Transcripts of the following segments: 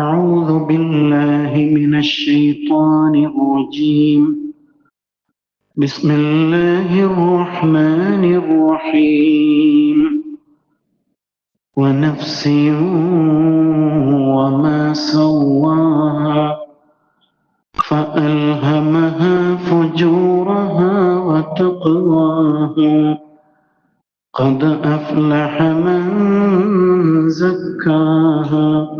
أعوذ بالله من الشيطان الرجيم. بسم الله الرحمن الرحيم. ونفس وما سواها فألهمها فجورها وتقواها. قد أفلح من زكاها.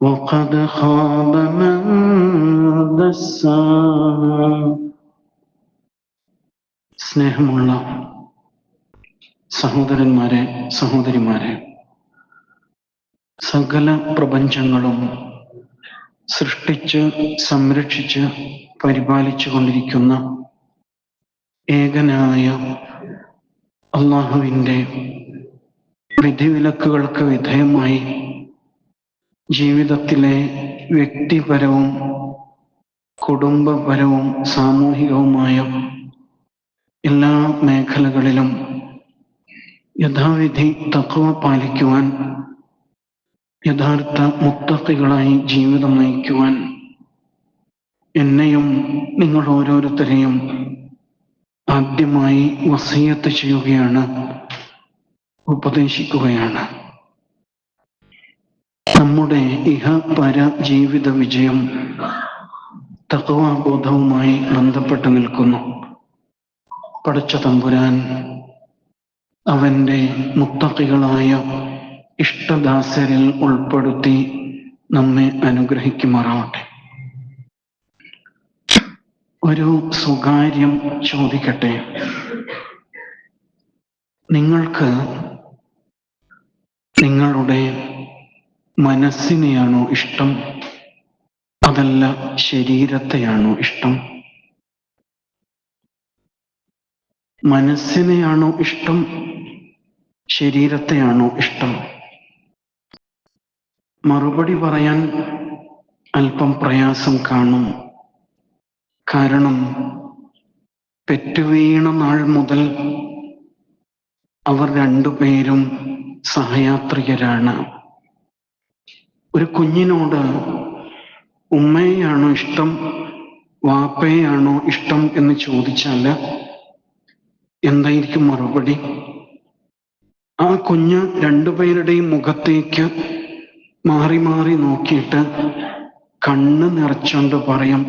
وقد خاب من دساها സ്നേഹമുള്ള സഹോദരന്മാരെ സഹോദരിമാരെ സകല പ്രപഞ്ചങ്ങളും സൃഷ്ടിച്ച് സംരക്ഷിച്ച് പരിപാലിച്ചു കൊണ്ടിരിക്കുന്ന ഏകനായ അള്ളാഹുവിൻ്റെ വിധിവിലക്കുകൾക്ക് വിധേയമായി ജീവിതത്തിലെ വ്യക്തിപരവും കുടുംബപരവും സാമൂഹികവുമായ എല്ലാ മേഖലകളിലും യഥാവിധി തത്വ പാലിക്കുവാൻ യഥാർത്ഥ മുത്തക്കികളായി ജീവിതം നയിക്കുവാൻ എന്നെയും നിങ്ങൾ ഓരോരുത്തരെയും ആദ്യമായി വസീയത്ത് ചെയ്യുകയാണ് ഉപദേശിക്കുകയാണ്. നമ്മുടെ ഇഹ പര ജീവിത വിജയം തത്വബോധവുമായി ബന്ധപ്പെട്ട് നിൽക്കുന്നു. പടച്ച തമ്പുരാൻ അവന്റെ മുത്തക്കികളായ ഇഷ്ടദാസരിൽ ഉൾപ്പെടുത്തി നമ്മെ അനുഗ്രഹിക്കുമാറാവട്ടെ. ഒരു സ്വകാര്യം ചോദിക്കട്ടെ? നിങ്ങൾക്ക് നിങ്ങളുടെ മനസ്സിനെയാണോ ഇഷ്ടം? അതല്ല ശരീരത്തെയാണോ ഇഷ്ടം? മനസ്സിനെയാണോ ഇഷ്ടം? ശരീരത്തെയാണോ ഇഷ്ടം? മറുപടി പറയാൻ അല്പം പ്രയാസം കാണും. കാരണം പെറ്റുവീണ നാൾ മുതൽ അവർ രണ്ടുപേരും സഹയാത്രികരാണ്. ഒരു കുഞ്ഞിനോട് ഉമ്മയെയാണോ ഇഷ്ടം വാപ്പയെയാണോ ഇഷ്ടം എന്ന് ചോദിച്ചാൽ എന്തായിരിക്കും മറുപടി? ആ കുഞ്ഞ് രണ്ടുപേരുടെയും മുഖത്തേക്ക് മാറി മാറി നോക്കിയിട്ട് കണ്ണ് നിറച്ചുകൊണ്ട് പറയും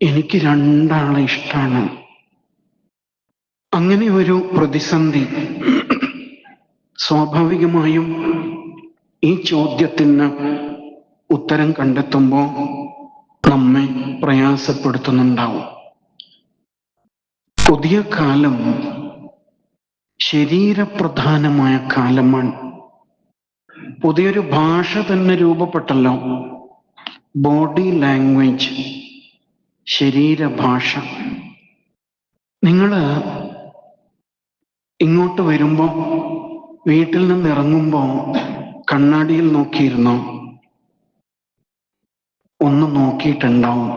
എനിക്ക് രണ്ടാളെ ഇഷ്ടമാണ് അങ്ങനെ ഒരു പ്രതിസന്ധി സ്വാഭാവികമായും ഈ ചോദ്യത്തിന് ഉത്തരം കണ്ടെത്തുമ്പോൾ നമ്മെ പ്രയാസപ്പെടുത്തുന്നുണ്ടാവും. പുതിയ കാലം ശരീരപ്രധാനമായ കാലമാണ്. പുതിയൊരു ഭാഷ തന്നെ രൂപപ്പെട്ടല്ലോ. ബോഡി ലാംഗ്വേജ് ശരീരഭാഷ. നിങ്ങൾ ഇങ്ങോട്ട് വരുമ്പോൾ വീട്ടിൽ നിന്ന് ഇറങ്ങുമ്പോൾ കണ്ണാടിയിൽ നോക്കിയിരുന്നോ? ഒന്ന് നോക്കിയിട്ടുണ്ടാവും.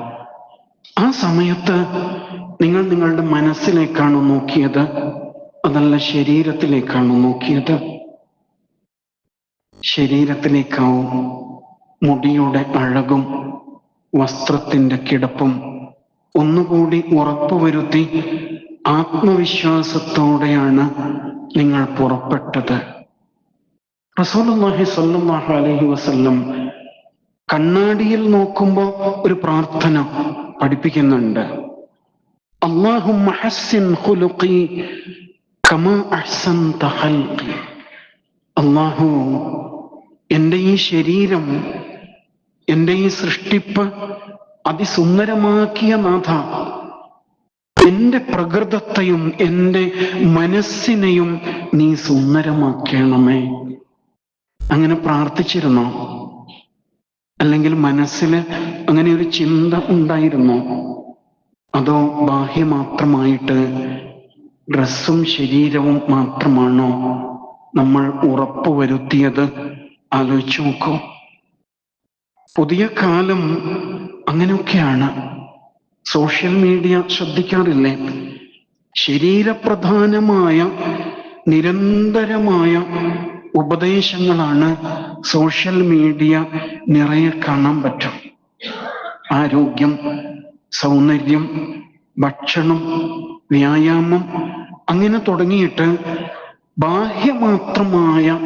ആ സമയത്ത് നിങ്ങൾ നിങ്ങളുടെ മനസ്സിലേക്കാണോ നോക്കിയത്? അതല്ല ശരീരത്തിലേക്കാണോ നോക്കിയത്? ശരീരത്തിലേക്കാവും. മുടിയുടെ അഴകും വസ്ത്രത്തിന്റെ കിടപ്പും ഒന്നുകൂടി ഉറപ്പുവരുത്തി ആത്മവിശ്വാസത്തോടെയാണ് നിങ്ങൾ പുറപ്പെട്ടത്. റസൂലുള്ളാഹി സ്വല്ലല്ലാഹു അലൈഹി വസല്ലം കണ്ണാടിയിൽ നോക്കുമ്പോൾ ഒരു പ്രാർത്ഥന പഠിപ്പിക്കുന്നുണ്ട്. അള്ളാഹുമ്മ ഹസ്സിൻ ഖുലുഖി കമാ അഹ്സൻത ഖൽഖി. അല്ലാഹു എന്റെ ഈ ശരീരം എന്റെ ഈ സൃഷ്ടിപ്പ് അതിസുന്ദരമാക്കിയ നാഥ. എന്റെ പ്രകൃതത്തെയും എന്റെ മനസ്സിനെയും നീ സുന്ദരമാക്കണമേ. അങ്ങനെ പ്രാർത്ഥിച്ചിരുന്നോ? അല്ലെങ്കിൽ മനസ്സിൽ അങ്ങനെ ഒരു ചിന്ത ഉണ്ടായിരുന്നോ? അതോ ബാഹ്യമാത്രമായിട്ട് ഡ്രസ്സും ശരീരവും മാത്രമാണോ നമ്മൾ ഉറപ്പുവരുത്തിയത്? ആലോചിച്ചു നോക്കൂ. പുതിയ കാലം അങ്ങനെയൊക്കെയാണ്. Social media ശ്രദ്ധിക്കാറില്ലേ? ശരീരപ്രധാനമായ നിരന്തരമായ ഉപദേശങ്ങളാണ് സോഷ്യൽ മീഡിയ നിറയെ കാണാൻ പറ്റും. ആരോഗ്യം സൗന്ദര്യം ഭക്ഷണം വ്യായാമം അങ്ങനെ തുടങ്ങിയിട്ട് ബാഹ്യമാത്രമായ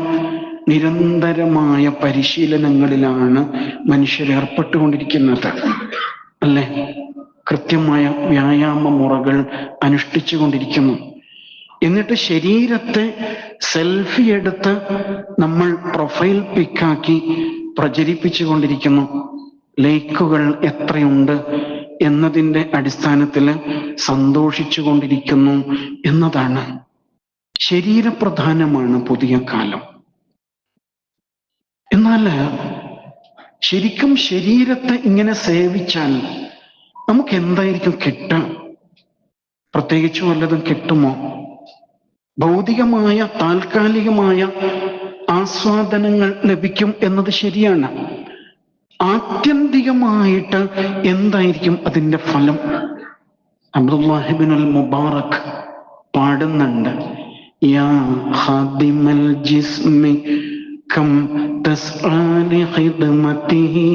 നിരന്തരമായ പരിശീലനങ്ങളിലാണ് മനുഷ്യർ ഏർപ്പെട്ടുകൊണ്ടിരിക്കുന്നത്. അല്ലെ? കൃത്യമായ വ്യായാമ മുറകൾ അനുഷ്ഠിച്ചു കൊണ്ടിരിക്കുന്നു എന്നിട്ട് ശരീരത്തെ സെൽഫി എടുത്ത് നമ്മൾ പ്രൊഫൈൽ പിക്കാക്കി പ്രചരിപ്പിച്ചു കൊണ്ടിരിക്കുന്നു ലൈക്കുകൾ എത്രയുണ്ട് എന്നതിന്റെ അടിസ്ഥാനത്തിൽ സന്തോഷിച്ചു കൊണ്ടിരിക്കുന്നു എന്നതാണ്. ശരീരപ്രധാനമാണ് പുതിയ കാലം. എന്നാൽ ശരിക്കും ശരീരത്തെ ഇങ്ങനെ സേവിച്ചാൽ നമുക്ക് എന്തായിരിക്കും കിട്ടുക? പ്രത്യേകിച്ച് വല്ലതും കിട്ടുമോ? ഭൗതികമായ താൽക്കാലികമായ ആസ്വാദനങ്ങൾ ലഭിക്കും എന്നത് ശരിയാണ് ആത്യന്തികമായിട്ട് എന്തായിരിക്കും അതിന്റെ ഫലം അബ്ദുല്ലാഹിബിൻ അൽ മുബാറക് പാടുന്നുണ്ട് യാ ഹാദിമൽ ജിസ്മി കം തസ്ആലി ഖിദ്മതിഹി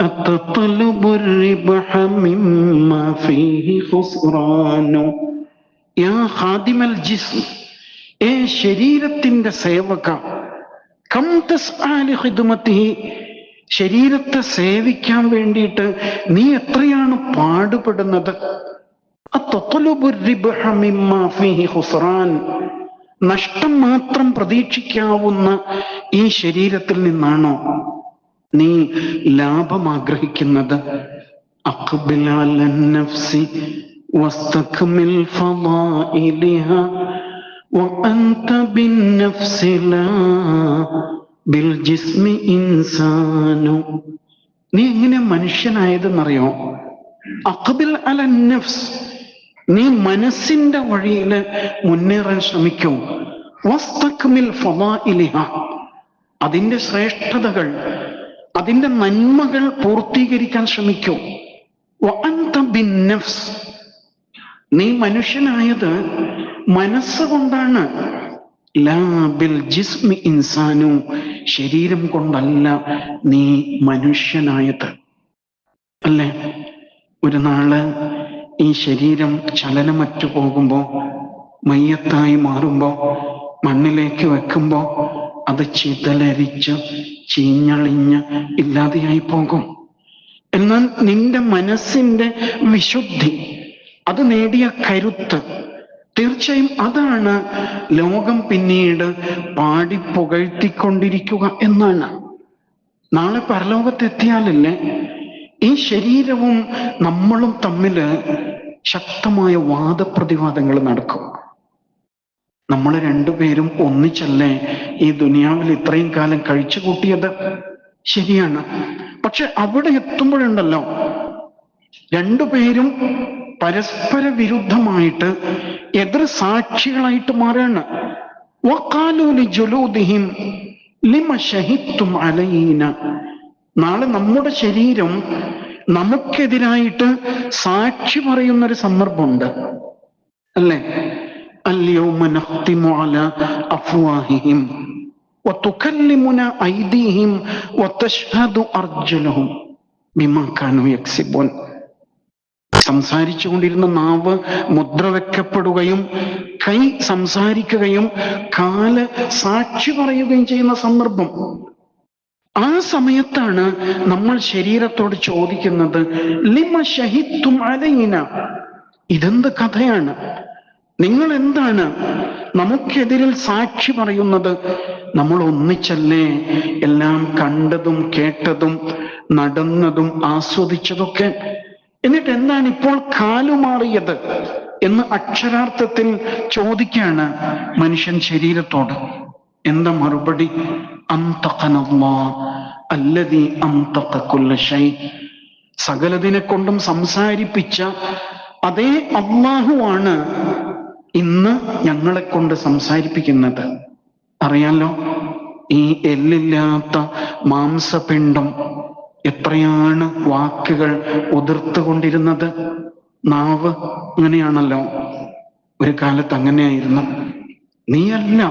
أتطلب الربح مما فيه خسران യാ ജിസ് ഏ ശരീരത്തിന്റെ സേവക ശരീരത്തെ സേവിക്കാൻ വേണ്ടിയിട്ട് നീ എത്രയാണ് പാടുപെടുന്നത്? നഷ്ടം മാത്രം പ്രതീക്ഷിക്കാവുന്ന ഈ ശരീരത്തിൽ നിന്നാണോ നീ ലാഭം ആഗ്രഹിക്കുന്നത്? അക്ബിലാലി واستكمل فضائلها وأنت بالنفس لا بالجسم إنسان നീ എങ്ങനെ മനുഷ്യനായതെന്നറിയോ അഖബിൽ അല നഫ്സ് നീ മനസ്സിന്റെ വഴിയിൽ മുന്നേറാൻ ശ്രമിക്കൂ വസ്തക്മിൽ ഫവാഇലിഹ അതിന്റെ ശ്രേഷ്ഠതകൾ അതിന്റെ നന്മകൾ പൂർത്തീകരിക്കാൻ ശ്രമിക്കൂ വഅൻത ബിൻ നഫ്സ് നീ മനുഷ്യനായത് മനസ്സുകൊണ്ടാണ്. ലാബിൽ ജിസ്മി ഇൻസാനു ശരീരം കൊണ്ടല്ല നീ മനുഷ്യനായത്. അല്ലേ? ഒരു നാൾ ഈ ശരീരം ചലനമറ്റു പോകുമ്പോ മയ്യത്തായി മാറുമ്പോ മണ്ണിലേക്ക് വെക്കുമ്പോ അത് ചിതലരിച്ച് ചീഞ്ഞളിഞ്ഞ് ഇല്ലാതെയായി പോകും. എന്നാൽ നിന്റെ മനസ്സിന്റെ വിശുദ്ധി അത് നേടിയ കരുത്ത്. തീർച്ചയായും അതാണ് ലോകം പിന്നീട് പാടി പുകഴ്ത്തിക്കൊണ്ടിരിക്കുക എന്നാണ്. നാളെ പരലോകത്തെത്തിയാലല്ലേ ഈ ശരീരവും നമ്മളും തമ്മിൽ ശക്തമായ വാദപ്രതിവാദങ്ങൾ നടക്കും. നമ്മൾ രണ്ടുപേരും ഒന്നിച്ചല്ലേ ഈ ദുനിയാവിൽ ഇത്രയും കാലം കഴിച്ചു കൂട്ടിയത്? ശരിയാണ്. പക്ഷെ അവിടെ എത്തുമ്പോഴുണ്ടല്ലോ. രണ്ടുപേരും പരസ്പര വിരുദ്ധമായിട്ട് എതിർ സാക്ഷികളായിട്ട് മാറാണ് വക്കാലൂലി ജുലൂദിഹിം ലിമ ഷഹിത്തും അലൈന നാളെ നമ്മുടെ ശരീരം നമുക്കെതിരായിട്ട് സാക്ഷി പറയുന്ന ഒരു സന്ദർഭമുണ്ട് അല്ലേ اليوم نختم على أفواههم وتكلمنا أيديهم وتشهد أرجلهم بما كانوا يكسبون സംസാരിച്ചു കൊണ്ടിരുന്ന നാവ് മുദ്ര വെക്കപ്പെടുകയും കൈ സംസാരിക്കുകയും കാൽ സാക്ഷി പറയുകയും ചെയ്യുന്ന സന്ദർഭം. ആ സമയത്താണ് നമ്മൾ ശരീരത്തോട് ചോദിക്കുന്നത് ലിമ ഷഹിത്തും അലയിന ഇതെന്ത് കഥയാണ്? നിങ്ങൾ എന്താണ് നമുക്കെതിരിൽ സാക്ഷി പറയുന്നത്? നമ്മൾ ഒന്നിച്ചല്ലേ എല്ലാം കണ്ടതും കേട്ടതും നടന്നതും ആസ്വദിച്ചതൊക്കെ എന്നിട്ട് എന്താണ് ഇപ്പോൾ കാലുമാറിയത് എന്ന് അക്ഷരാർത്ഥത്തിൽ ചോദിക്കാണ് മനുഷ്യൻ ശരീരത്തോട്. എന്താ മറുപടി? സകലതിനെ കൊണ്ടും സംസാരിപ്പിച്ച അതേ അള്ളാഹുവാണ് ഇന്ന് ഞങ്ങളെ കൊണ്ട് സംസാരിപ്പിക്കുന്നത്. അറിയാലോ? ഈ എല്ലില്ലാത്ത മാംസപിണ്ഡം എത്രയാണ് വാക്കുകൾ ഉതിർത്തുകൊണ്ടിരുന്നത്? നാവ് അങ്ങനെയാണല്ലോ. ഒരു കാലത്ത് അങ്ങനെയായിരുന്നു. നീയല്ല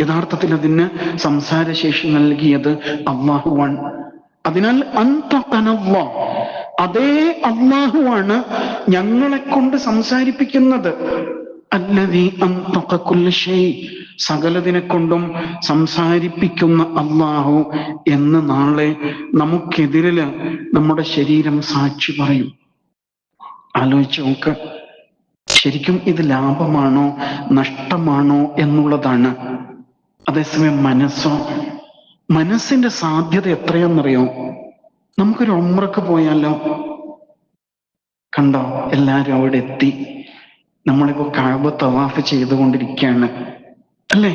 യഥാർത്ഥത്തിൽ അതിന് സംസാരശേഷി നൽകിയത് അള്ളാഹുവാണ് അതിനാൽ അന്തകനല്ല അതേ അള്ളാഹുവാണ് ഞങ്ങളെ കൊണ്ട് സംസാരിപ്പിക്കുന്നത്. സകലതിനെ കൊണ്ടും സംസാരിപ്പിക്കുന്ന അള്ളാഹു എന്ന് നാളെ നമുക്കെതിരിൽ നമ്മുടെ ശരീരം സാക്ഷി പറയും. ആലോചിച്ച് നോക്ക്. ശരിക്കും ഇത് ലാഭമാണോ നഷ്ടമാണോ എന്നുള്ളതാണ്. അതേസമയം മനസ്സോ മനസ്സിന്റെ സാധ്യത എത്രയാണെന്നറിയോ? നമുക്കൊരു ഒമ്രക്ക് പോയാലോ? കണ്ടോ? എല്ലാരും അവിടെ എത്തി. നമ്മളിപ്പോ കഴവ് തവാഫ് ചെയ്തുകൊണ്ടിരിക്കുകയാണ്. അല്ലേ?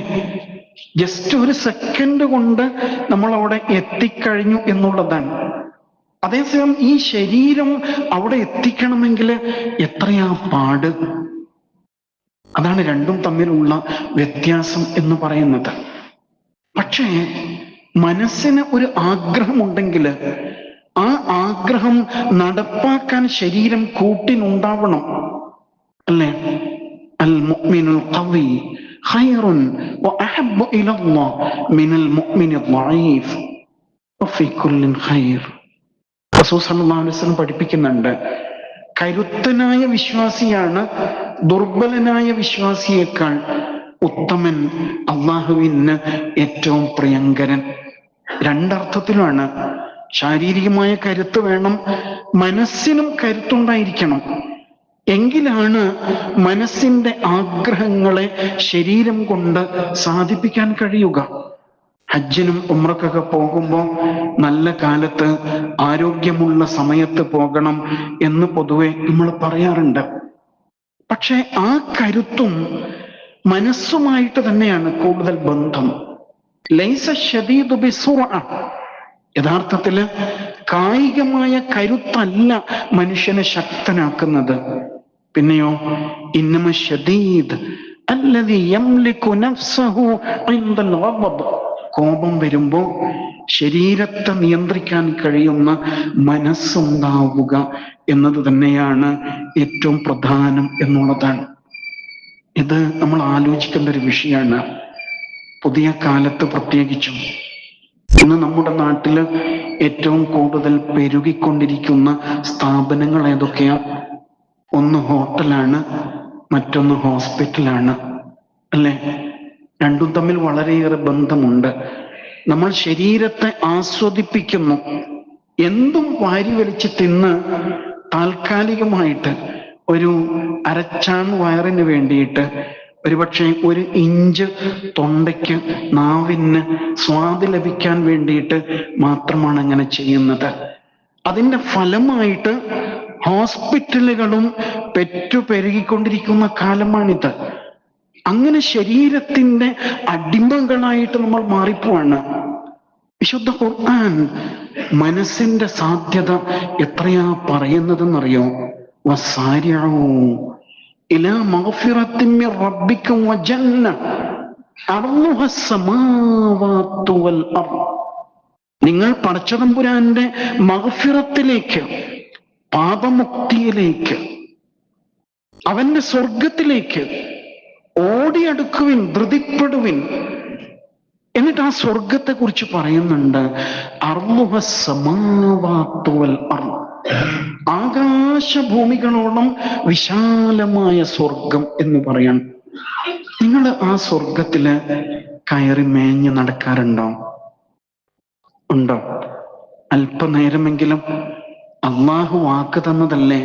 ജസ്റ്റ് ഒരു സെക്കൻഡ് കൊണ്ട് നമ്മൾ അവിടെ എത്തിക്കഴിഞ്ഞു എന്നുള്ളതാണ്. അതേസമയം ഈ ശരീരം അവിടെ എത്തിക്കണമെങ്കിൽ എത്രയാ പാട്? അതാണ് രണ്ടും തമ്മിലുള്ള വ്യത്യാസം എന്ന് പറയുന്നത്. പക്ഷേ മനസ്സിന് ഒരു ആഗ്രഹമുണ്ടെങ്കിൽ ആ ആഗ്രഹം നടപ്പാക്കാൻ ശരീരം കൂട്ടിനുണ്ടാവണം. അല്ലേ അൽ മുഅ്മിനുൽ ഖവി ഖൈറുൻ വഅഹബ്ബു ഇലല്ലാഹ് മിനൽ മുഅ്മിനിൽ ളഈഫ് ഫി കുല്ലിൻ ഖൈർ റസൂൽ സല്ലല്ലാഹു അലൈഹി വസല്ലം പഠിപ്പിക്കുന്നുണ്ട്. കരുത്തനായ വിശ്വാസിയാണ് ദുർബലനായ വിശ്വാസിയേക്കാൾ ഉത്തമൻ അള്ളാഹുവിന് ഏറ്റവും പ്രിയങ്കരൻ. രണ്ടർത്ഥത്തിലാണ്. ശാരീരികമായ കരുത്ത് വേണം മനസ്സിനും കരുത്തുണ്ടായിരിക്കണം. എങ്കിലാണ് മനസ്സിന്റെ ആഗ്രഹങ്ങളെ ശരീരം കൊണ്ട് സാധിപ്പിക്കാൻ കഴിയുക. ഹജ്ജിനും ഉമ്രക്കൊക്കെ പോകുമ്പോൾ നല്ല കാലത്ത് ആരോഗ്യമുള്ള സമയത്ത് പോകണം എന്ന് പൊതുവെ നമ്മൾ പറയാറുണ്ട്. പക്ഷെ ആ കരുത്തും മനസ്സുമായിട്ട് തന്നെയാണ് കൂടുതൽ ബന്ധം. ലൈസ ഷദീദു. യഥാർത്ഥത്തിൽ കായികമായ കരുത്തല്ല മനുഷ്യനെ ശക്തനാക്കുന്നത്. പിന്നെയോ ഇന്നമ കോപം വരുമ്പോ ശരീരത്തെ നിയന്ത്രിക്കാൻ കഴിയുന്ന മനസ്സുണ്ടാവുക എന്നത് തന്നെയാണ് ഏറ്റവും പ്രധാനം എന്നുള്ളതാണ്. ഇത് നമ്മൾ ആലോചിക്കേണ്ട ഒരു വിഷയമാണ് പുതിയ കാലത്ത് പ്രത്യേകിച്ചും ഇന്ന് നമ്മുടെ നാട്ടിൽ ഏറ്റവും കൂടുതൽ പെരുകിക്കൊണ്ടിരിക്കുന്ന സ്ഥാപനങ്ങൾ ഏതൊക്കെയാ? ഒന്ന് ഹോട്ടലാണ് മറ്റൊന്ന് ഹോസ്പിറ്റലാണ് അല്ലെ? രണ്ടും തമ്മിൽ വളരെയേറെ ബന്ധമുണ്ട്. നമ്മൾ ശരീരത്തെ ആസ്വദിപ്പിക്കുന്നു. എന്തും വാരി വലിച്ച് തിന്ന് താൽക്കാലികമായിട്ട് ഒരു അരച്ചാൺ വയറിന് വേണ്ടിയിട്ട്. ഒരുപക്ഷെ ഒരു ഇഞ്ച് തൊണ്ടയ്ക്ക് നാവിന് സ്വാദ് ലഭിക്കാൻ വേണ്ടിയിട്ട് മാത്രമാണ് അങ്ങനെ ചെയ്യുന്നത്. അതിന്റെ ഫലമായിട്ട് ഹോസ്പിറ്റലുകളും പെറ്റു പെരുകിക്കൊണ്ടിരിക്കുന്ന കാലമാണിത്. അങ്ങനെ ശരീരത്തിന്റെ അടിമകളായിട്ട് നമ്മൾ മാറിപ്പോവാണ്. വിശുദ്ധ ഖുർആൻ മനസ്സിന്റെ സാധ്യത എത്രയാ പറയുന്നതെന്നറിയോ? നിങ്ങൾ പടച്ചതമ്പുരാന്റെ മഗ്ഫിറത്തിലേക്ക് പാപമുക്തിയിലേക്ക് അവന്റെ സ്വർഗത്തിലേക്ക് ഓടിയടുക്കുവിൻ ധൃതിപ്പെടുവിൻ എന്നിട്ട് ആ സ്വർഗത്തെ കുറിച്ച് പറയുന്നുണ്ട് അർമുഹ സമാവാത്തുവൽ അർമ്മ ആകാശഭൂമികളോളം വിശാലമായ സ്വർഗം എന്ന് പറയണം നിങ്ങൾ ആ സ്വർഗത്തിൽ കയറി മേഞ്ഞ് നടക്കാറുണ്ടോ? ഉണ്ടോ? അല്പനേരമെങ്കിലും അള്ളാഹു വാക്ക് തന്നതല്ലേ?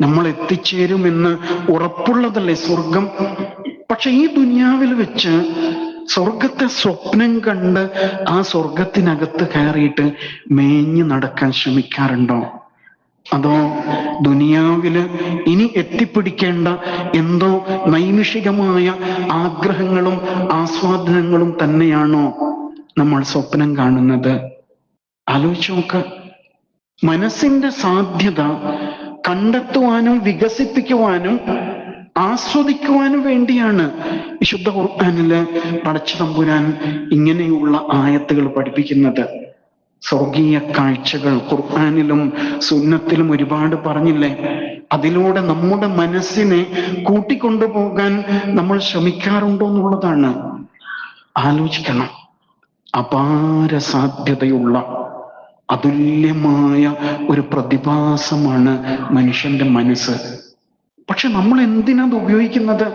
നമ്മൾ എത്തിച്ചേരുമെന്ന് ഉറപ്പുള്ളതല്ലേ സ്വർഗം? പക്ഷെ ഈ ദുനിയാവിൽ വെച്ച് സ്വർഗത്തെ സ്വപ്നം കണ്ട് ആ സ്വർഗത്തിനകത്ത് കയറിയിട്ട് മേഞ്ഞു നടക്കാൻ ശ്രമിക്കാറുണ്ടോ? അതോ ദുനിയാവിൽ ഇനി എത്തിപ്പിടിക്കേണ്ട എന്തോ നൈമിഷികമായ ആഗ്രഹങ്ങളും ആസ്വാദനങ്ങളും തന്നെയാണോ നമ്മൾ സ്വപ്നം കാണുന്നത്? ആലോചിച്ചു നോക്ക്. മനസ്സിന്റെ സാധ്യത കണ്ടെത്തുവാനും വികസിപ്പിക്കുവാനും ആസ്വദിക്കുവാനും വേണ്ടിയാണ് വിശുദ്ധ ഖുർആാനിൽ പടച്ചു തമ്പുരാൻ ഇങ്ങനെയുള്ള ആയത്തുകൾ പഠിപ്പിക്കുന്നത്. സ്വർഗീയ കാഴ്ചകൾ ഖുർആാനിലും സുന്നത്തിലും ഒരുപാട് പറഞ്ഞില്ലേ? അതിലൂടെ നമ്മുടെ മനസ്സിനെ കൂട്ടിക്കൊണ്ടുപോകാൻ നമ്മൾ ശ്രമിക്കാറുണ്ടോ എന്നുള്ളതാണ്. ആലോചിക്കണം. അപാര സാധ്യതയുള്ള അതുല്യമായ ഒരു പ്രതിഭാസമാണ് മനുഷ്യന്റെ മനസ്സ്. പക്ഷെ നമ്മൾ എന്തിനത് ഉപയോഗിക്കുന്നത്?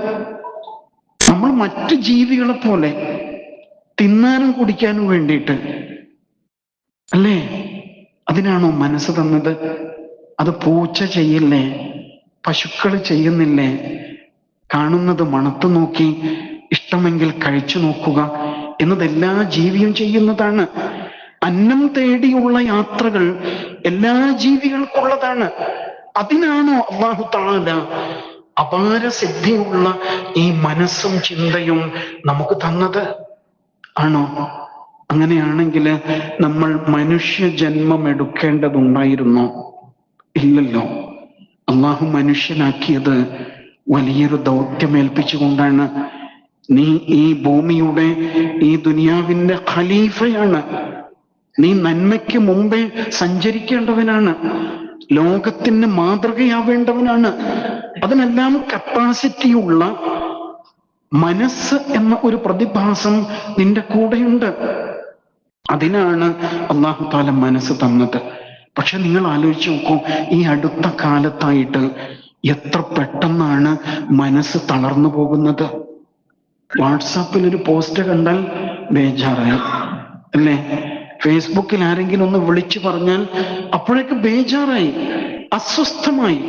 നമ്മൾ മറ്റു ജീവികളെ പോലെ തിന്നാനും കുടിക്കാനും വേണ്ടിയിട്ട്. അല്ലേ? അതിനാണോ മനസ്സ് തന്നത്? അത് പൂച്ച ചെയ്യില്ലേ? പശുക്കൾ ചെയ്യുന്നില്ലേ? കാണുന്നത് മണത്തു നോക്കി ഇഷ്ടമെങ്കിൽ കഴിച്ചു നോക്കുക എന്നത് എല്ലാ ജീവിയും ചെയ്യുന്നതാണ്. അന്നം തേടിയുള്ള യാത്രകൾ എല്ലാ ജീവികൾക്കുള്ളതാണ്. അതിനാണോ അള്ളാഹു താല അപാര സിദ്ധിയുള്ള ഈ മനസ്സും ചിന്തയും നമുക്ക് തന്നത്? ആണോ? അങ്ങനെയാണെങ്കിൽ നമ്മൾ മനുഷ്യ ജന്മം എടുക്കേണ്ടതുണ്ടായിരുന്നോ? ഇല്ലല്ലോ. അള്ളാഹു മനുഷ്യനാക്കിയത് വലിയൊരു ദൗത്യമേൽപ്പിച്ചുകൊണ്ടാണ്. നീ ഈ ഭൂമിയുടെ ഈ ദുനിയാവിന്റെ ഖലീഫയാണ്. നീ നന്മയ്ക്ക് മുമ്പേ സഞ്ചരിക്കേണ്ടവനാണ്. ലോകത്തിന് മാതൃകയാവേണ്ടവനാണ്. അതിനെല്ലാം കപ്പാസിറ്റിയുള്ള മനസ്സ് എന്ന ഒരു പ്രതിഭാസം നിന്റെ കൂടെയുണ്ട്. അതിനാണ് അള്ളാഹു താല മനസ്സ് തന്നത്. പക്ഷെ നിങ്ങൾ ആലോചിച്ച് നോക്കൂ ഈ അടുത്ത കാലത്തായിട്ട് എത്ര പെട്ടെന്നാണ് മനസ്സ് തളർന്നു പോകുന്നത്. വാട്സാപ്പിൽ ഒരു പോസ്റ്റ് കണ്ടാൽ ബേജാറായി. അല്ലേ? ഫേസ്ബുക്കിൽ ആരെങ്കിലും ഒന്ന് വിളിച്ചു പറഞ്ഞാൽ അപ്പോഴേക്ക് ബേജാറായി അസ്വസ്ഥമായി.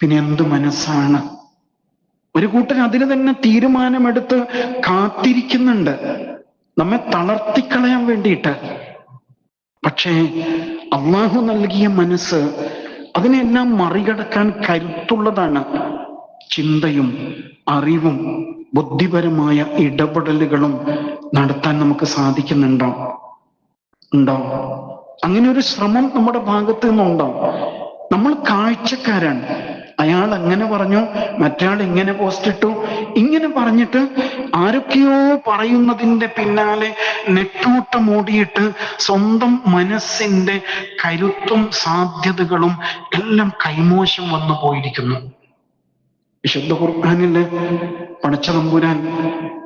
പിന്നെ എന്ത് മനസ്സാണ്? ഒരു കൂട്ടർ അതിന് തന്നെ തീരുമാനമെടുത്ത് കാത്തിരിക്കുന്നുണ്ട്. നമ്മെ തളർത്തിക്കളയാൻ വേണ്ടിയിട്ട്. പക്ഷേ അള്ളാഹു നൽകിയ മനസ്സ് അതിനെല്ലാം മറികടക്കാൻ കരുത്തുള്ളതാണ്. ചിന്തയും അറിവും ബുദ്ധിപരമായ ഇടപെടലുകളും നടത്താൻ നമുക്ക് സാധിക്കുന്നുണ്ടോ? ഉണ്ടോ അങ്ങനെ ഒരു ശ്രമം നമ്മുടെ ഭാഗത്ത് നിന്നുണ്ടോ നമ്മൾ കാഴ്ചക്കാരാണ്. അയാൾ അങ്ങനെ പറഞ്ഞു മറ്റയാൾ ഇങ്ങനെ പോസ്റ്റ് ഇട്ടു. ഇങ്ങനെ പറഞ്ഞിട്ട് ആരൊക്കെയോ പറയുന്നതിന്റെ പിന്നാലെ നെട്ടോട്ടം ഓടിയിട്ട് സ്വന്തം മനസ്സിന്റെ കരുത്തും സാധ്യതകളും എല്ലാം കൈമോശം വന്നു പോയിരിക്കുന്നു വിശുദ്ധ ഖുർആാനിൽ പടച്ചതമ്പുരാൻ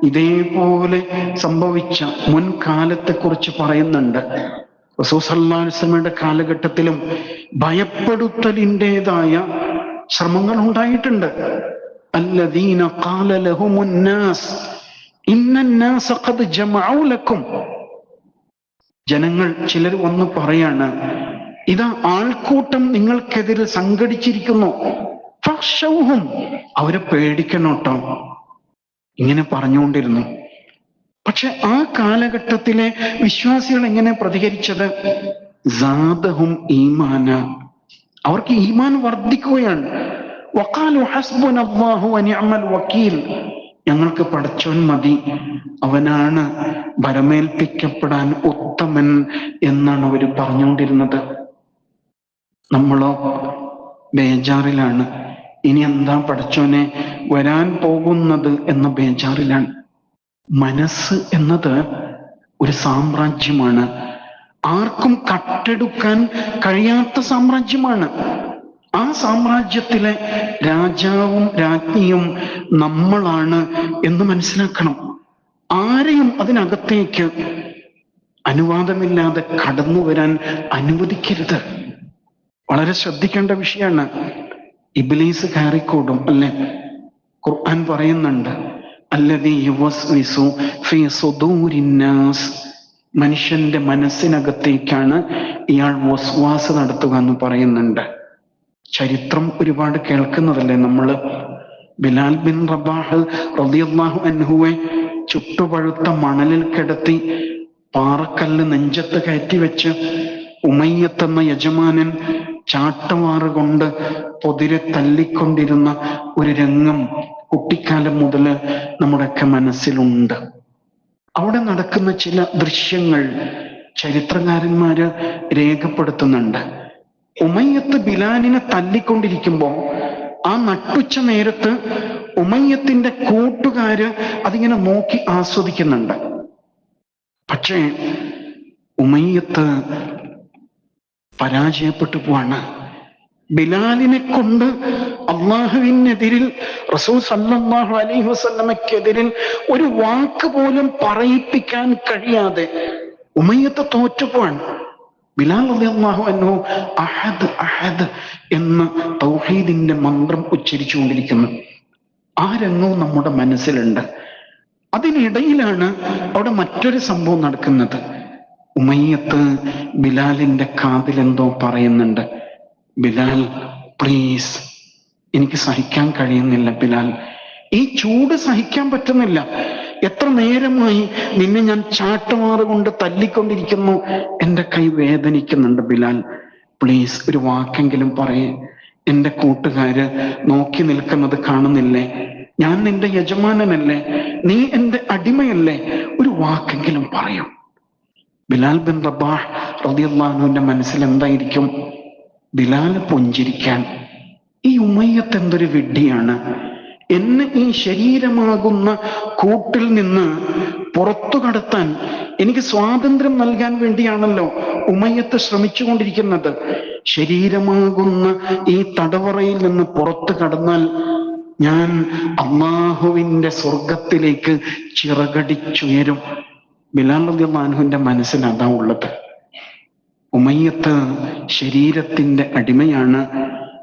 ഇതേപോലെ സംഭവിച്ച മുൻകാലത്തെ കുറിച്ച് പറയുന്നുണ്ട് റസൂസല്ലാസ്ലമയുടെ കാലഘട്ടത്തിലും ഭയപ്പെടുത്തലിന്റെതായ ശ്രമങ്ങൾ ഉണ്ടായിട്ടുണ്ട് അല്ലദീന ഖാല ലഹുമുന്നാസ് ഇന്നന്നാസ ഖദ് ജമഉ ലക്കും. ജനങ്ങൾ ചിലർ വന്ന് പറയാണ് ഇതാ ആൾക്കൂട്ടം നിങ്ങൾക്കെതിരെ സംഘടിച്ചിരിക്കുന്നു. അവരെ പേടിക്കണം കേട്ടോ. ഇങ്ങനെ പറഞ്ഞുകൊണ്ടിരുന്നു. പക്ഷെ ആ കാലഘട്ടത്തിലെ വിശ്വാസികൾ എങ്ങനെ പ്രതികരിച്ചത്? സാദഹും ഈമാന. അവർക്ക് ഈമാൻ വർദ്ധിക്കുകയാണ്. വക്കീൽ. ഞങ്ങൾക്ക് പടച്ചോൻ മതി. അവനാണ് ഭരമേൽപ്പിക്കപ്പെടാൻ ഉത്തമൻ എന്നാണ് അവർ പറഞ്ഞുകൊണ്ടിരുന്നത്. നമ്മളോ ബേജാറിലാണ്. ഇനി എന്താ പഠിച്ചോനെ വരാൻ പോകുന്നത് എന്ന ബേജാറിലാണ്. മനസ്സ് എന്നത് ഒരു സാമ്രാജ്യമാണ്. ആർക്കും കട്ടെടുക്കാൻ കഴിയാത്ത സാമ്രാജ്യമാണ്. ആ സാമ്രാജ്യത്തിലെ രാജാവും രാജ്ഞിയും നമ്മളാണ് എന്ന് മനസ്സിലാക്കണം. ആരെയും അതിനകത്തേക്ക് അനുവാദമില്ലാതെ കടന്നു വരാൻ അനുവദിക്കരുത്. വളരെ ശ്രദ്ധിക്കേണ്ട വിഷയമാണ് ഇബിലീസ് കയറിക്കൂടും അല്ലെ? ഖുർആൻ പറയുന്നുണ്ട് മനുഷ്യന്റെ മനസ്സിനകത്തേക്കാണ് ഇയാൾ വസ്വാസ് നടത്തുക എന്ന് പറയുന്നുണ്ട്. ചരിത്രം ഒരുപാട് കേൾക്കുന്നതല്ലേ നമ്മൾ? ബിലാൽ ബിൻ റബാഹ് റബിയാഹു അൻഹുവെ ചുട്ടുപഴുത്ത മണലിൽ കിടത്തി പാറക്കല്ല് നെഞ്ചത്ത് കയറ്റി വെച്ച് ഉമയ്യത്തെന്ന യജമാനൻ ചാട്ടവാറ് കൊണ്ട് പൊതിരെ തല്ലിക്കൊണ്ടിരുന്ന ഒരു രംഗം കുട്ടിക്കാലം മുതൽ നമ്മുടെയൊക്കെ മനസ്സിലുണ്ട്. അവിടെ നടക്കുന്ന ചില ദൃശ്യങ്ങൾ ചരിത്രകാരന്മാര് രേഖപ്പെടുത്തുന്നുണ്ട്. ഉമയ്യത്ത് ബിലാലിനെ തല്ലിക്കൊണ്ടിരിക്കുമ്പോ ആ നട്ടുച്ച നേരത്ത് ഉമയ്യത്തിന്റെ കൂട്ടുകാര് അതിങ്ങനെ നോക്കി ആസ്വദിക്കുന്നുണ്ട്. പക്ഷേ ഉമയ്യത്ത് പരാജയപ്പെട്ടു പോവാണ്. ബിലാലിനെ കൊണ്ട് അള്ളാഹുവിനെതിരിൽ റസൂൽ സല്ലാഹു അലൈഹി വസ്ലമയ്ക്കെതിരിൽ ഒരു വാക്ക് പോലും പറയിപ്പിക്കാൻ കഴിയാതെ ഉമയ്യത്ത് തോറ്റുപോവാണ് ബിലാൽ അള്ളാഹു അനു അഹദ് അഹദ് എന്ന് തൗഹീദിന്റെ മന്ത്രം ഉച്ചരിച്ചുകൊണ്ടിരിക്കുന്നു. ആ രംഗവും നമ്മുടെ മനസ്സിലുണ്ട്. അതിനിടയിലാണ് അവിടെ മറ്റൊരു സംഭവം നടക്കുന്നത്. ഉമയ്യത്ത് ബിലാലിന്റെ കാതിൽ എന്തോ പറയുന്നുണ്ട് ബിലാൽ പ്ലീസ് എനിക്ക് സഹിക്കാൻ കഴിയുന്നില്ല ബിലാൽ. ഈ ചൂട് സഹിക്കാൻ പറ്റുന്നില്ല. എത്ര നേരമായി നിന്നെ ഞാൻ ചാട്ടുമാറുകൊണ്ട് തല്ലിക്കൊണ്ടിരിക്കുന്നു. എന്റെ കൈ വേദനിക്കുന്നുണ്ട് ബിലാൽ. പ്ലീസ് ഒരു വാക്കെങ്കിലും പറയേ. എന്റെ കൂട്ടുകാര് നോക്കി നിൽക്കുന്നത് കാണുന്നില്ലേ? ഞാൻ നിന്റെ യജമാനനല്ലേ? നീ എന്റെ അടിമയല്ലേ? ഒരു വാക്കെങ്കിലും പറയൂ. ബിലാൽ ബിൻ റബാഹ് റളിയല്ലാഹുവിന്റെ മനസ്സിൽ എന്തായിരിക്കും? ബിലാൽ പുഞ്ചിരിക്കാൻ. ഈ ഉമയ്യത്ത് എന്തൊരു വിഡ്ഢിയാണ്. എന്നെ ഈ ശരീരമാകുന്ന കൂട്ടിൽ നിന്ന് പുറത്തു കടത്താൻ എനിക്ക് സ്വാതന്ത്ര്യം നൽകാൻ വേണ്ടിയാണല്ലോ ഉമയ്യത്ത് ശ്രമിച്ചുകൊണ്ടിരിക്കുന്നത്. ശരീരമാകുന്ന ഈ തടവറയിൽ നിന്ന് പുറത്തു കടന്നാൽ ഞാൻ അമ്മാഹുവിന്റെ സ്വർഗത്തിലേക്ക് ചിറകടിച്ചുയരും. ബിലാൽ റളിയല്ലാഹുവിന്റെ മനസ്സിൽ അതാ ഉള്ളത്. ഉമയ്യത്ത് ശരീരത്തിന്റെ അടിമയാണ്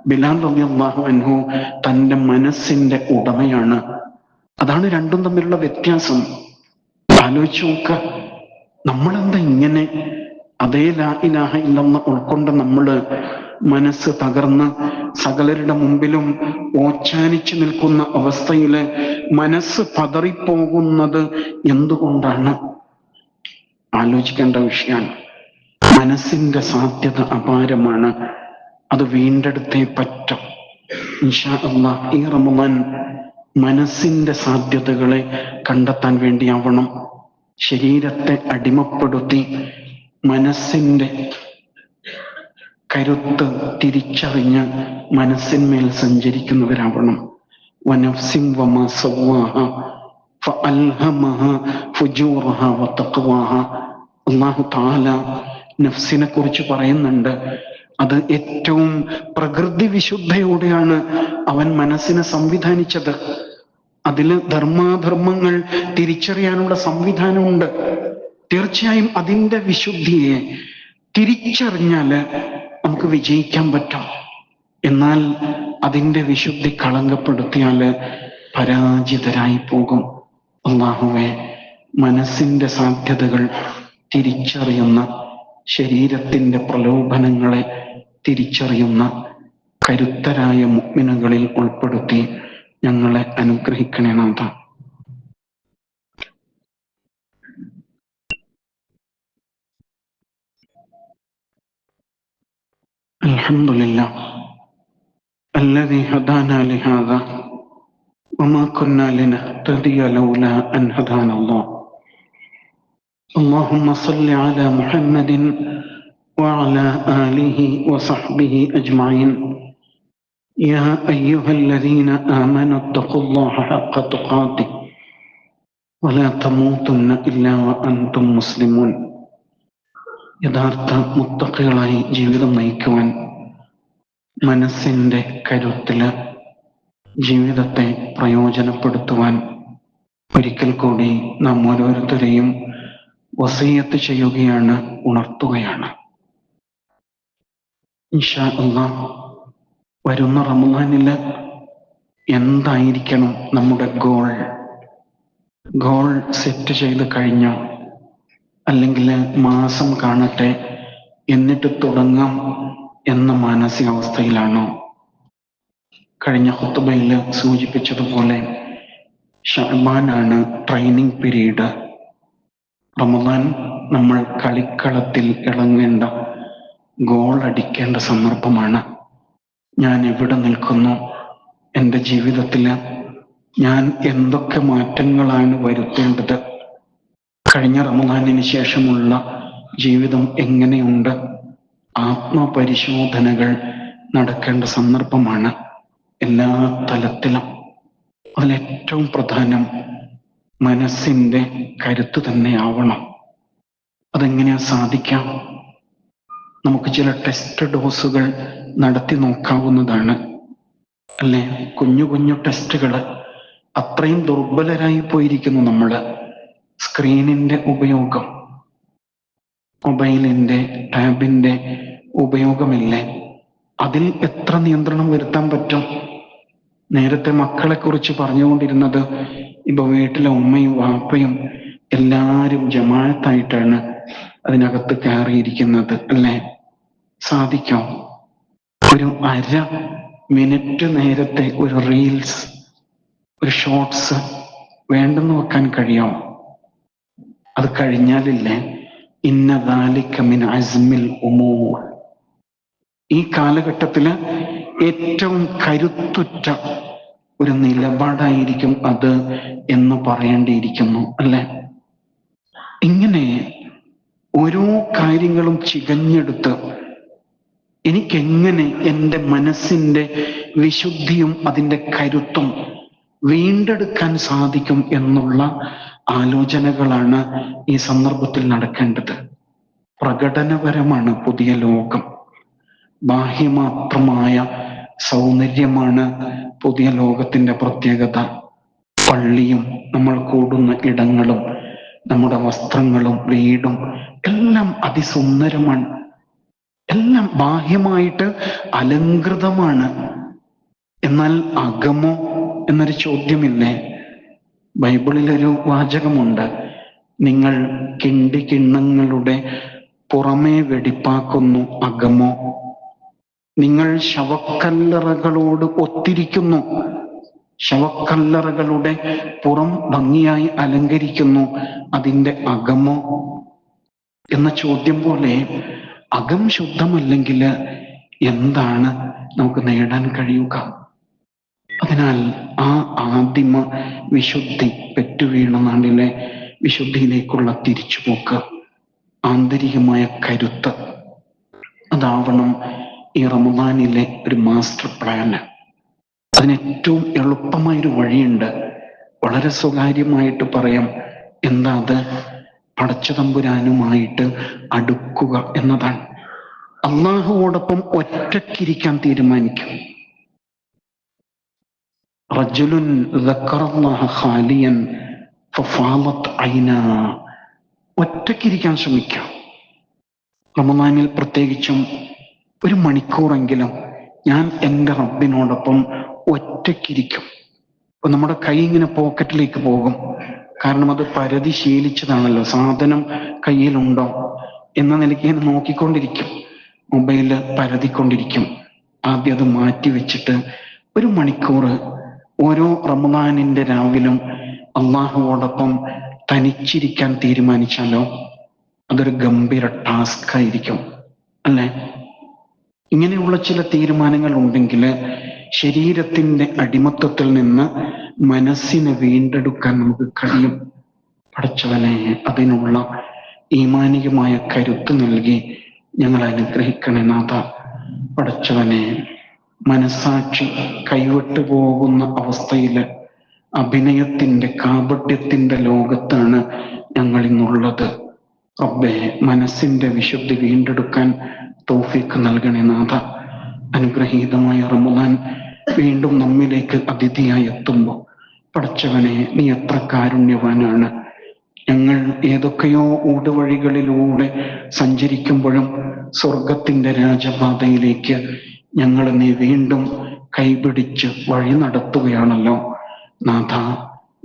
ബിലാൽ റളിയല്ലാഹു അൻഹു തന്റെ മനസ്സിന്റെ ഉടമയാണ്. അതാണ് രണ്ടും തമ്മിലുള്ള വ്യത്യാസം. ആലോചിച്ച് നോക്ക. നമ്മളെന്താ ഇങ്ങനെ അതേ ലാ ഇലാഹ ഇല്ലെന്ന് ഉൾക്കൊണ്ട് നമ്മൾ മനസ്സ് തകർന്ന് സകലരുടെ മുമ്പിലും ഓച്ചാനിച്ചു നിൽക്കുന്ന അവസ്ഥയിൽ മനസ്സ് പതറിപ്പോകുന്നത് എന്തുകൊണ്ടാണ്? ആലോചിക്കേണ്ട വിഷയമാണ് മനസ്സിന്റെ സാധ്യത അപാരമാണ്. അത് വീണ്ടെടുത്തേ പറ്റും. ഈ റമദാൻ മനസ്സിന്റെ സാധ്യതകളെ കണ്ടെത്താൻ വേണ്ടിയാവണം. ശരീരത്തെ അടിമപ്പെടുത്തി മനസ്സിന്റെ കരുത്ത് തിരിച്ചറിഞ്ഞ് മനസ്സിന്മേൽ സഞ്ചരിക്കുന്നവരാവണം. വനഫ്സിം വമാ സവ്വാഹ. നഫ്സിനെ കുറിച്ച് പറയുന്നുണ്ട്. അത് ഏറ്റവും പ്രകൃതി വിശുദ്ധയോടെയാണ് അവൻ മനസ്സിനെ സംവിധാനിച്ചത്. അതിൽ ധർമാധർമ്മങ്ങൾ തിരിച്ചറിയാനുള്ള സംവിധാനമുണ്ട്. തീർച്ചയായും അതിന്റെ വിശുദ്ധിയെ തിരിച്ചറിഞ്ഞാൽ നമുക്ക് വിജയിക്കാൻ പറ്റും. എന്നാൽ അതിന്റെ വിശുദ്ധി കളങ്കപ്പെടുത്തിയാൽ പരാജിതരായി പോകും. അള്ളാഹുവെ മനസ്സിന്റെ സാധ്യതകൾ തിരിച്ചറിയുന്ന ശരീരത്തിന്റെ പ്രലോഭനങ്ങളെ തിരിച്ചറിയുന്ന കരുത്തരായ മുഗ്മിനുകളിൽ ഉൾപ്പെടുത്തി ഞങ്ങളെ അനുഗ്രഹിക്കണേ നാഥ الحمد لله الذي هدانا لهذا وما كنا لنهتدي لولا أن هدانا الله اللهم صل على محمد وعلى آله وصحبه أجمعين يا أيها الذين آمنوا اتقوا الله حق تقاته ولا تموتن إلا وأنتم مسلمون യഥാർത്ഥ മുത്തക്കുകളായി ജീവിതം നയിക്കുവാൻ മനസ്സിന്റെ കരുത്തില് ജീവിതത്തെ പ്രയോജനപ്പെടുത്തുവാൻ ഒരിക്കൽ കൂടി നാം ഓരോരുത്തരെയും വസീയത്ത് ചെയ്യുകയാണ് ഉണർത്തുകയാണ്. ഇൻഷാ അള്ളാഹ് വരുന്ന റമദാനിൽ എന്തായിരിക്കണം നമ്മുടെ ഗോൾ? ഗോൾ സെറ്റ് ചെയ്ത് കഴിഞ്ഞോ അല്ലെങ്കിൽ മാസം കാണട്ടെ എന്നിട്ട് തുടങ്ങാം എന്ന മാനസികാവസ്ഥയിലാണോ കഴിഞ്ഞ ഹുത്തുബയിൽ സൂചിപ്പിച്ചതുപോലെ ഷഹബാനാണ് ട്രെയിനിങ് പീരീഡ് റമദാൻ നമ്മൾ കളിക്കളത്തിൽ ഇറങ്ങേണ്ട ഗോൾ അടിക്കേണ്ട സന്ദർഭമാണ്. ഞാൻ എവിടെ നിൽക്കുന്നു? എന്റെ ജീവിതത്തിൽ ഞാൻ എന്തൊക്കെ മാറ്റങ്ങളാണ് വരുത്തേണ്ടത്? കഴിഞ്ഞ റമദാനിന് ശേഷമുള്ള ജീവിതം എങ്ങനെയുണ്ട്? ആത്മപരിശോധനകൾ നടക്കേണ്ട സന്ദർഭമാണ്. എല്ലാ തലത്തിലും അതിലേറ്റവും പ്രധാനം മനസ്സിന്റെ കരുത്ത് തന്നെ ആവണം അതെങ്ങനെയാ സാധിക്കാം? നമുക്ക് ചില ടെസ്റ്റ് ഡോസുകൾ നടത്തി നോക്കാവുന്നതാണ്. അല്ലെ? കുഞ്ഞു കുഞ്ഞു ടെസ്റ്റുകൾ അത്രയും ദുർബലരായി പോയിരിക്കുന്നു നമ്മൾ സ്ക്രീനിന്റെ ഉപയോഗം. മൊബൈലിന്റെ ടാബിന്റെ ഉപയോഗമില്ലേ? അതിൽ എത്ര നിയന്ത്രണം വരുത്താൻ പറ്റും? നേരത്തെ മക്കളെ കുറിച്ച് പറഞ്ഞുകൊണ്ടിരുന്നത് ഇപ്പൊ വീട്ടിലെ ഉമ്മയും വാപ്പയും എല്ലാരും ജമാത്തായിട്ടാണ് അതിനകത്ത് കയറിയിരിക്കുന്നത് അല്ലെ? സാധിക്കോ? ഒരു അര മിനിറ്റ് നേരത്തെ ഒരു റീൽസ് ഒരു ഷോർട്സ് വേണ്ടെന്ന് വെക്കാൻ കഴിയോ? അത് കഴിഞ്ഞാലില്ലേ ഇന്ന ദാലിക്കമിൻ അസ്മിൽ ഉമൂർ. ഈ കാലഘട്ടത്തിൽ ഏറ്റവും കരുത്തുറ്റ ഒരു നിലപാടായിരിക്കും അത് എന്ന് പറയേണ്ടിയിരിക്കുന്നു അല്ലെ? ഇങ്ങനെ ഓരോ കാര്യങ്ങളും ചികഞ്ഞെടുത്ത് എനിക്കെങ്ങനെ എന്റെ മനസ്സിന്റെ വിശുദ്ധിയും അതിന്റെ കരുത്തും വീണ്ടെടുക്കാൻ സാധിക്കും എന്നുള്ള ആലോചനകളാണ് ഈ സന്ദർഭത്തിൽ നടക്കേണ്ടത്. പ്രകടനപരമാണ് പുതിയ ലോകം. ബാഹ്യമാത്രമായ സൗന്ദര്യമാണ് പുതിയ ലോകത്തിന്റെ പ്രത്യേകത. പള്ളിയും നമ്മൾ കൂടുന്ന ഇടങ്ങളും നമ്മുടെ വസ്ത്രങ്ങളും വീടും എല്ലാം അതിസുന്ദരമാണ്. എല്ലാം ബാഹ്യമായിട്ട് അലങ്കൃതമാണ്. എന്നാൽ അകമോ എന്നൊരു ചോദ്യമില്ലേ? ബൈബിളിലൊരു വാചകമുണ്ട്. നിങ്ങൾ കിണ്ടി കിണ്ണങ്ങളുടെ പുറമേ വെടിപ്പാക്കുന്നു അകമോ. നിങ്ങൾ ശവക്കല്ലറകളോട് ഒത്തിരിക്കുന്നു. ശവക്കല്ലറകളുടെ പുറം ഭംഗിയായി അലങ്കരിക്കുന്നു. അതിന്റെ അകമോ? എന്ന ചോദ്യം പോലെ അകം ശുദ്ധമല്ലെങ്കിൽ എന്താണ് നമുക്ക് നേടാൻ കഴിയുക? അതിനാൽ ആ ആദിമ വിശുദ്ധി പെറ്റുവീണ നാടിലെ വിശുദ്ധിയിലേക്കുള്ള തിരിച്ചുപോക്ക് ആന്തരികമായ കരുത്ത് അതാവണം ഈ റമദാനിലെ ഒരു മാസ്റ്റർ പ്ലാന് അതിന് ഏറ്റവും എളുപ്പമായൊരു വഴിയുണ്ട്. വളരെ സ്വകാര്യമായിട്ട് പറയാം. എന്താ അത്? പടച്ചതമ്പുരാനുമായിട്ട് അടുക്കുക എന്നതാണ്. അള്ളാഹുവോടൊപ്പം ഒറ്റക്കിരിക്കാൻ തീരുമാനിക്കും. റജുലുൻ ഖാലിയൻ ഒറ്റക്കിരിക്കാൻ ശ്രമിക്കാം. റമദാനിൽ പ്രത്യേകിച്ചും ഒരു മണിക്കൂറെങ്കിലും ഞാൻ എന്റെ റബ്ബിനോടൊപ്പം ഒറ്റയ്ക്കിരിക്കും. അപ്പൊ നമ്മുടെ കൈ ഇങ്ങനെ പോക്കറ്റിലേക്ക് പോകും. കാരണം അത് പരതി ശീലിച്ചതാണല്ലോ സാധനം കയ്യിലുണ്ടോ എന്ന നിലയ്ക്ക് ഇങ്ങനെ നോക്കിക്കൊണ്ടിരിക്കും. മൊബൈൽ പരതിക്കൊണ്ടിരിക്കും. ആദ്യം അത് മാറ്റി വെച്ചിട്ട് ഒരു മണിക്കൂർ ഓരോ റമദാനിന്റെ രാവിലും അള്ളാഹുവോടൊപ്പം തനിച്ചിരിക്കാൻ തീരുമാനിച്ചാലോ? അതൊരു ഗംഭീര ടാസ്ക് ആയിരിക്കും അല്ലേ? ഇങ്ങനെയുള്ള ചില തീരുമാനങ്ങൾ ഉണ്ടെങ്കിൽ ശരീരത്തിന്റെ അടിമത്വത്തിൽ നിന്ന് മനസ്സിനെ വീണ്ടെടുക്കാൻ നമുക്ക് കഴിയും. പഠിച്ചവനെ അതിനുള്ള ഈമാനികമായ കരുത്ത് നൽകി ഞങ്ങൾ അനുഗ്രഹിക്കണേ നാഥ. പഠിച്ചവനെ മനസാക്ഷി കൈവിട്ടു പോകുന്ന അവസ്ഥയിൽ അഭിനയത്തിന്റെ കാപട്യത്തിന്റെ ലോകത്താണ് ഞങ്ങൾ ഇന്നുള്ളത്. റബ്ബെ മനസ്സിന്റെ വിശുദ്ധി വീണ്ടെടുക്കാൻ തോഫിക്ക് നൽകണേ നാഥ. അനുഗ്രഹീതമായ റമദാൻ വീണ്ടും നമ്മിലേക്ക് അതിഥിയായി എത്തുമ്പോൾ പഠിച്ചവനെ നീ എത്ര കാരുണ്യവാനാണ്. ഞങ്ങൾ ഏതൊക്കെയോ ഊടുവഴികളിലൂടെ സഞ്ചരിക്കുമ്പോഴും സ്വർഗത്തിന്റെ രാജപാതയിലേക്ക് ഞങ്ങൾ നീ വീണ്ടും കൈപിടിച്ച് വഴി നടത്തുകയാണല്ലോ. നാഥ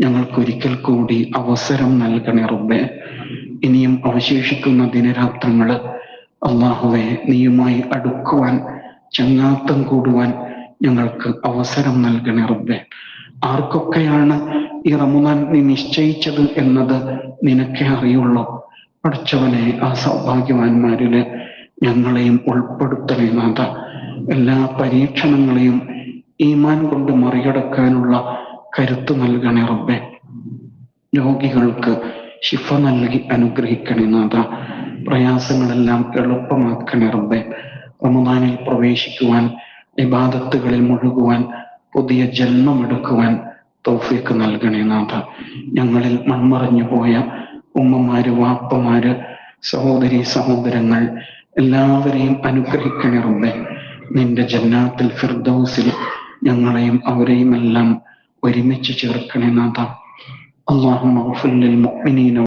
ഞങ്ങൾക്കൊരിക്കൽ കൂടി അവസരം നൽകണേ റബ്ബെ. ഇനിയും അവശേഷിക്കുന്ന ദിനരാത്രങ്ങൾ അള്ളാഹുവെ നീയുമായി അടുക്കുവാൻ ചങ്ങാത്തം കൂടുവാൻ ഞങ്ങൾക്ക് അവസരം നൽകണേ റബ്ബെ. ആർക്കൊക്കെയാണ് ഈ റമുദാൻ നീ നിശ്ചയിച്ചത് എന്നത് നിനക്കേ അറിയുള്ളൂ. പഠിച്ചവനെ ആ സൗഭാഗ്യവാന്മാരിൽ ഞങ്ങളെയും ഉൾപ്പെടുത്തണേ നാഥ. എല്ലാ പരീക്ഷണങ്ങളെയും ഈമാൻ കൊണ്ട് മറികടക്കാനുള്ള കരുത്ത് നൽകണേ റബ്ബെ. രോഗികൾക്ക് ശിഫ നൽകി അനുഗ്രഹിക്കണേ നാഥ. പ്രയാസങ്ങളെല്ലാം എളുപ്പമാക്കണേ റബ്ബെ. റമദാനിൽ പ്രവേശിക്കുവാൻ ഇബാദത്തുകളിൽ മുഴുകുവാൻ പുതിയ ജന്മമെടുക്കുവാൻ തോഫിക്ക് നൽകണേ നാഥ. ഞങ്ങളിൽ മൺമറഞ്ഞു പോയ ഉമ്മമാര് വാപ്പമാര് സഹോദരി സഹോദരങ്ങൾ എല്ലാവരെയും അനുഗ്രഹിക്കണേ റബ്ബെ. നിന്റെ ജന്നാത്തിൽ ഫിർദൗസിൽ ഞങ്ങളെയും അവരെയും എല്ലാം ഒരുമിച്ച് ചേർക്കണേ നാഥ. اللهم اغفر للمؤمنين